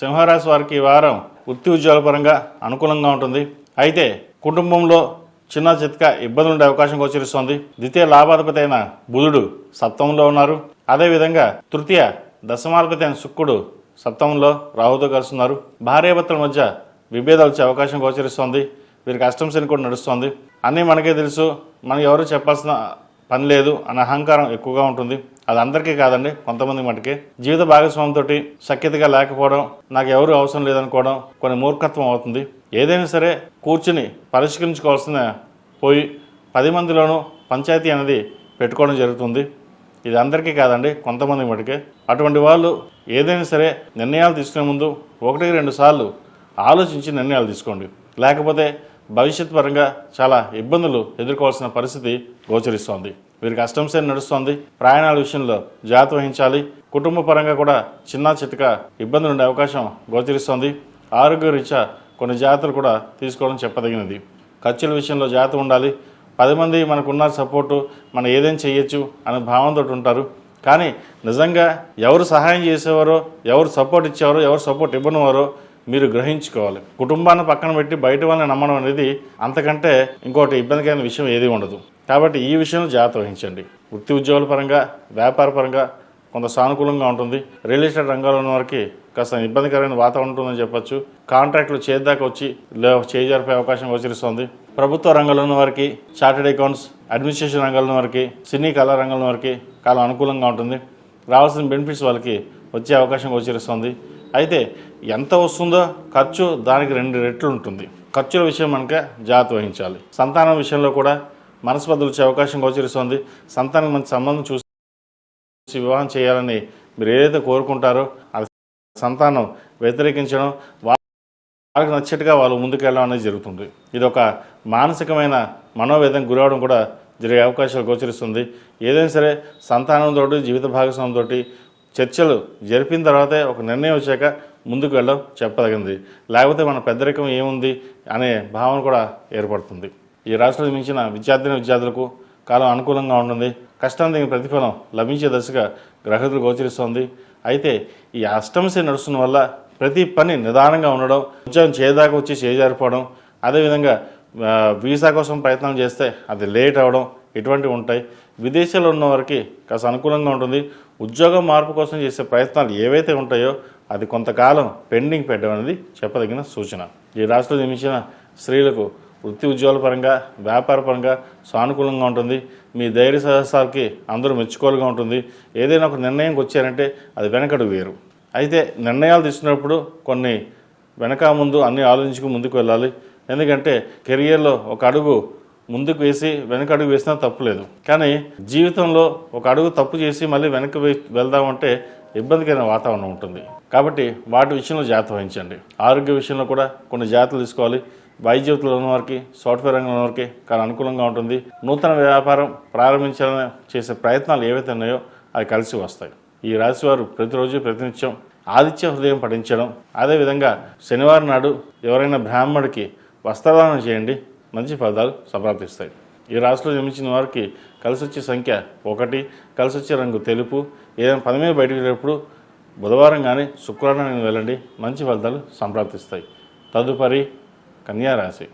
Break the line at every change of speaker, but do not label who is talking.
సింహరాశి వారికి ఈ వారం వృత్తి ఉద్యోగాల పరంగా అనుకూలంగా ఉంటుంది. అయితే కుటుంబంలో చిన్న చిత్క ఇబ్బందులు ఉండే అవకాశం గోచరిస్తోంది. ద్వితీయ లాభాధిపతి అయిన బుధుడు సప్తమంలో ఉన్నారు. అదేవిధంగా తృతీయ దశమాధిపతి అయిన శుక్రుడు సప్తమంలో రాహుతో కలుస్తున్నారు భార్యాభర్తల మధ్య విభేదాలు వచ్చే అవకాశం గోచరిస్తోంది. వీరికి అష్టం శని కూడా నడుస్తోంది. అన్నీ మనకే తెలుసు. మనకి ఎవరు చెప్పాల్సిన పని లేదు అనే అహంకారం ఎక్కువగా ఉంటుంది. అది అందరికీ కాదండి కొంతమంది మటుకే. జీవిత భాగస్వామితో సఖ్యతగా లేకపోవడం నాకు ఎవరు అవసరం లేదనుకోవడం కొన్ని మూర్ఖత్వం అవుతుంది. ఏదైనా సరే కూర్చుని పరిష్కరించుకోవాల్సిన పోయి పది మందిలోనూ పంచాయతీ అనేది పెట్టుకోవడం జరుగుతుంది. ఇది అందరికీ కాదండి కొంతమంది మటుకే. అటువంటి వాళ్ళు ఏదైనా సరే నిర్ణయాలు తీసుకునే ముందు ఒకటి రెండు సార్లు ఆలోచించి నిర్ణయాలు తీసుకోండి. లేకపోతే భవిష్యత్ పరంగా చాలా ఇబ్బందులు ఎదుర్కోవాల్సిన పరిస్థితి గోచరిస్తోంది. వీరికి అష్టంశని నడుస్తోంది. ప్రయాణాల విషయంలో జాగ్రత్త వహించాలి. కుటుంబ పరంగా కూడా చిన్న చితక ఇబ్బందులు ఉండే అవకాశం గోచరిస్తోంది. ఆరోగ్య రీత్యా కొన్ని జాగ్రత్తలు కూడా తీసుకోవడం చెప్పదగినది. ఖర్చుల విషయంలో జాగ్రత్త ఉండాలి. పది మంది మనకున్న సపోర్టు మనం ఏదైనా చేయొచ్చు అనే భావంతో ఉంటారు. కానీ నిజంగా ఎవరు సహాయం చేసేవారో ఎవరు సపోర్ట్ ఇచ్చేవారో ఎవరు సపోర్ట్ ఇవ్వనివారో మీరు గ్రహించుకోవాలి. కుటుంబాన్ని పక్కన పెట్టి బయట వాళ్ళని నమ్మడం అనేది అంతకంటే ఇంకోటి ఇబ్బందికరమైన విషయం ఏది ఉండదు. కాబట్టి ఈ విషయంలో జాగ్రత్త వహించండి. వృత్తి ఉద్యోగాల పరంగా వ్యాపార పరంగా కొంత సానుకూలంగా ఉంటుంది. రియల్ ఎస్టేట్ రంగంలో ఉన్న వారికి కాస్త ఇబ్బందికరమైన వాతావరణం ఉంటుందని చెప్పొచ్చు. కాంట్రాక్టులు చేద్దాకా వచ్చి చేజారిపోయే అవకాశం గోచరిస్తోంది. ప్రభుత్వ రంగంలో ఉన్న వారికి చార్టెడ్ అకౌంట్స్ అడ్మినిస్ట్రేషన్ రంగంలో వారికి సినీ కళా రంగంలో వారికి కాలం అనుకూలంగా ఉంటుంది. రావాల్సిన బెనిఫిట్స్ వాళ్ళకి వచ్చే అవకాశం గోచరిస్తుంది. అయితే ఎంత వస్తుందో ఖర్చు దానికి రెండు రెట్లు ఉంటుంది. ఖర్చుల విషయం మనక జాగ్రత్త వహించాలి. సంతానం విషయంలో కూడా మనస్పర్ధలు వచ్చే అవకాశం గోచరిస్తుంది. సంతానం మంచి సంబంధం చూసి వివాహం చేయాలని మీరు ఏదైతే కోరుకుంటారో అది సంతానం వ్యతిరేకించడం వాళ్ళకి నచ్చేట్టుగా వాళ్ళు ముందుకెళ్ళడం అనేది జరుగుతుంది. ఇది ఒక మానసికమైన మనోవేదం గురవడం కూడా జరిగే అవకాశాలు గోచరిస్తుంది. ఏదైనా సరే సంతానంతో జీవిత భాగస్వామితో చర్చలు జరిపిన తర్వాతే ఒక నిర్ణయం వచ్చాక ముందుకు వెళ్ళడం చెప్పదగింది. లేకపోతే మన పెద్దరికం ఏముంది అనే భావన కూడా ఏర్పడుతుంది. ఈ రాష్ట్రంలో మించిన విద్యార్థిని విద్యార్థులకు కాలం అనుకూలంగా ఉంటుంది. కష్టం దగ్గర ప్రతిఫలం లభించే దశగా గ్రహతులు గోచరిస్తోంది. అయితే ఈ అష్టమశి నడుస్తున్న వల్ల ప్రతి పని నిదానంగా ఉండడం ఉద్యోగం చేయదాకా వచ్చి చేజారిపోవడం అదేవిధంగా వీసా కోసం ప్రయత్నం చేస్తే అది లేట్ అవ్వడం ఇటువంటివి ఉంటాయి. విదేశాల్లో ఉన్న వారికి కాస్త అనుకూలంగా ఉంటుంది. ఉద్యోగం మార్పు కోసం చేసే ప్రయత్నాలు ఏవైతే ఉంటాయో అది కొంతకాలం పెండింగ్ పెట్టడం అనేది చెప్పదగిన సూచన. ఈ రాష్ట్రంలో నియమించిన స్త్రీలకు వృత్తి ఉద్యోగాల పరంగా వ్యాపార పరంగా సానుకూలంగా ఉంటుంది. మీ ధైర్య సాహసాలకి అందరూ మెచ్చుకోలుగా ఉంటుంది. ఏదైనా ఒక నిర్ణయంకి వచ్చారంటే అది వెనకడుగు వేరు. అయితే నిర్ణయాలు తీసుకున్నప్పుడు కొన్ని వెనక ముందు అన్ని ఆలోచించుకు ముందుకు వెళ్ళాలి. ఎందుకంటే కెరియర్లో ఒక అడుగు ముందుకు వేసి వెనక అడుగు వేసినా తప్పులేదు కానీ జీవితంలో ఒక అడుగు తప్పు చేసి మళ్ళీ వెనక్కి వెళ్దామంటే ఇబ్బందికరమైన వాతావరణం ఉంటుంది. కాబట్టి వాటి విషయంలో జాగ్రత్త వహించండి. ఆరోగ్య విషయంలో కూడా కొన్ని జాగ్రత్తలు తీసుకోవాలి. వైద్య ఉన్న వారికి సాఫ్ట్వేర్ రంగంలో ఉన్నవారికి చాలా అనుకూలంగా ఉంటుంది. నూతన వ్యాపారం ప్రారంభించాలని చేసే ప్రయత్నాలు ఏవైతే ఉన్నాయో అవి కలిసి వస్తాయి. ఈ రాశి వారు ప్రతిరోజు ప్రతినిత్యం ఆదిత్య హృదయం పఠించడం. అదేవిధంగా శనివారం నాడు ఎవరైనా బ్రాహ్మడికి వస్త్రదానం చేయండి. మంచి ఫలితాలు సంప్రాప్తిస్తాయి. ఈ రాశిలో జన్మించిన వారికి కలిసి వచ్చే సంఖ్య ఒకటి కలిసి వచ్చే రంగు తెలుపు. ఏదైనా పని మీద బయటకు వెళ్ళేటప్పుడు బుధవారం కానీ శుక్రవారం కానీ వెళ్ళండి. మంచి ఫలితాలు సంప్రాప్తిస్తాయి. తదుపరి கன்னியா ராசி